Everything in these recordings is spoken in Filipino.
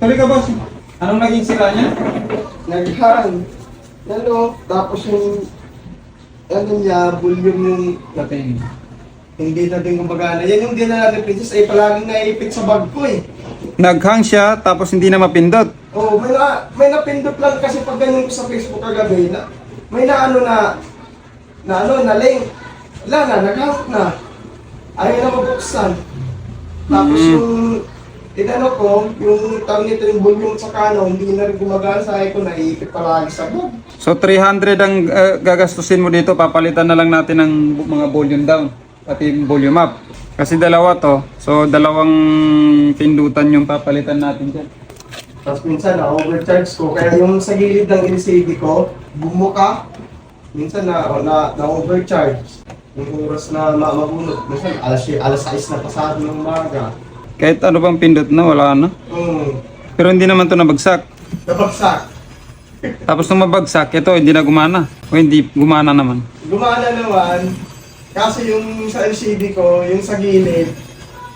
Halika boss, anong naging sira niya? Nag-hang. Ano, tapos yung ano niya, volume yung Latin. hindi na din gumagana. Yan yung di na natin princess ay palaging naipit sa bag ko eh. Naghang siya tapos hindi na mapindot. Oh, may na, may napindot lang kasi pag ganyan ko sa Facebook kagabi na may na ano na na ano na link. Wala na, nag-hang na. Ayaw na mabuksan. Tapos Mm. yung inano ko, yung tawag nito yung volume sa kano, hindi na rin gumagana sa ko, naiipit palagi sa bag. So 300 ang uh, gagastusin mo dito, papalitan na lang natin ng mga volume down, pati yung volume up. Kasi dalawa to, so dalawang pindutan yung papalitan natin dyan. Tapos minsan na overcharge ko, kaya yung sa gilid ng LCD ko, bumuka. Minsan na na, na overcharge. Yung oras na ma mabunot, minsan alas, alas 6 na pasado ng umaga. Kahit ano bang pindot na, wala na. Hmm, Pero hindi naman to nabagsak. nabagsak. Tapos nung mabagsak, ito hindi na gumana. O hindi gumana naman. Gumana naman, kasi yung sa LCD ko, yung sa gilid,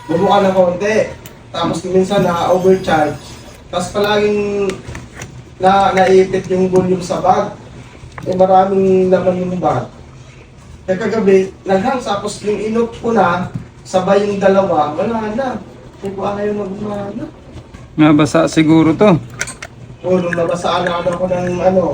bumuka na konti. Tapos minsan na overcharge. Tapos palaging na naipit yung volume sa bag. Eh maraming laman yung bag. Eh kagabi, naghang tapos yung inok ko na, sabay yung dalawa, wala na. Hindi ko ayaw na gumana. Nabasa siguro to. O, nung nabasaan na ako ng ano,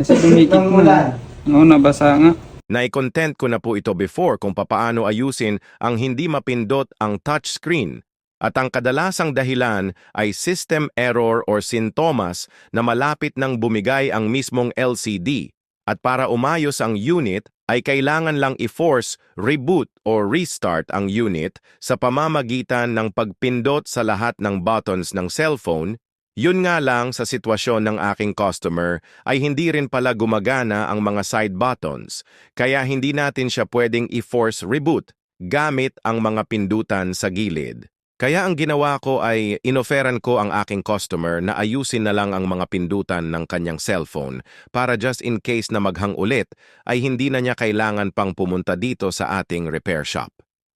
Kasi dumikit ng mo. ulan. Oo, nabasa nga. Nai-content ko na po ito before kung papaano ayusin ang hindi mapindot ang touchscreen at ang kadalasang dahilan ay system error or sintomas na malapit nang bumigay ang mismong LCD. At para umayos ang unit, ay kailangan lang i-force reboot or restart ang unit sa pamamagitan ng pagpindot sa lahat ng buttons ng cellphone yun nga lang sa sitwasyon ng aking customer ay hindi rin pala gumagana ang mga side buttons, kaya hindi natin siya pwedeng i-force reboot gamit ang mga pindutan sa gilid. Kaya ang ginawa ko ay inoferan ko ang aking customer na ayusin na lang ang mga pindutan ng kanyang cellphone para just in case na maghang ulit ay hindi na niya kailangan pang pumunta dito sa ating repair shop.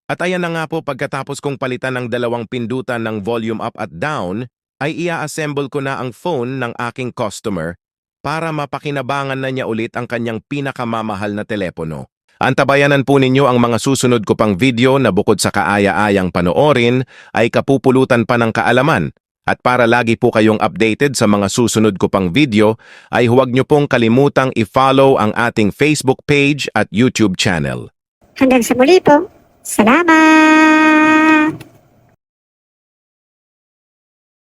At ayan na nga po pagkatapos kong palitan ng dalawang pindutan ng volume up at down, ay ia-assemble ko na ang phone ng aking customer para mapakinabangan na niya ulit ang kanyang pinakamamahal na telepono. Antabayanan po ninyo ang mga susunod ko pang video na bukod sa kaaya-ayang panoorin ay kapupulutan pa ng kaalaman. At para lagi po kayong updated sa mga susunod ko pang video, ay huwag niyo pong kalimutang i-follow ang ating Facebook page at YouTube channel. Hanggang sa muli po. Salamat!